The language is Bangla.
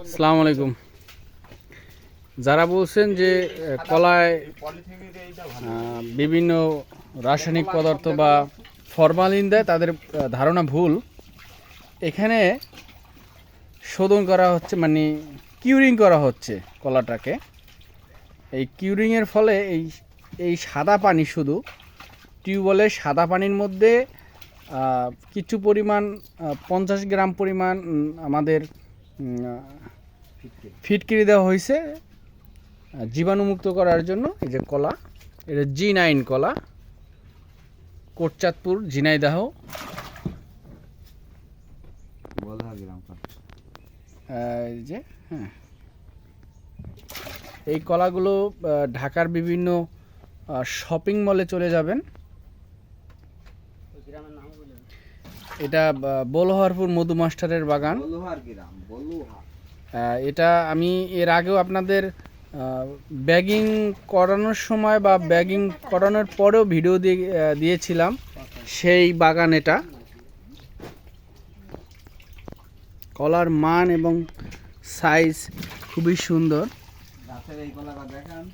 আসসালামু আলাইকুম। যারা বলছেন যে কলায় বিভিন্ন রাসায়নিক পদার্থ বা ফরমালিন দেয়, তাদের ধারণা ভুল। এখানে শোধন করা হচ্ছে মানে কিউরিং করা হচ্ছে কলাটাকে। এই কিউরিংয়ের ফলে এই এই সাদা পানি শুধু টিউবওয়েলের সাদা পানির মধ্যে কিছু পরিমাণ পঞ্চাশ গ্রাম পরিমাণ আমাদের ফিটকিরি দেওয়া হয়েছে জীবাণুমুক্ত করার জন্য এই যে কলা, এটা জি নাইন কলা, কোটচাঁদপুর, ঝিনাইদাহ। এই যে হ্যাঁ। এই কলাগুলো ঢাকার বিভিন্ন শপিং মলে চলে যাবেন। এটা বলোহারপুর মধু মাস্টারের বাগান। এটা আমি এর আগেও আপনাদের ব্যাগিং করানোর সময় বা ব্যাগিং করানোর পরেও ভিডিও দিয়েছিলাম সেই বাগান এটা। কলার মান এবং সাইজ খুবই সুন্দর। গাছের এই কলাটা দেখান।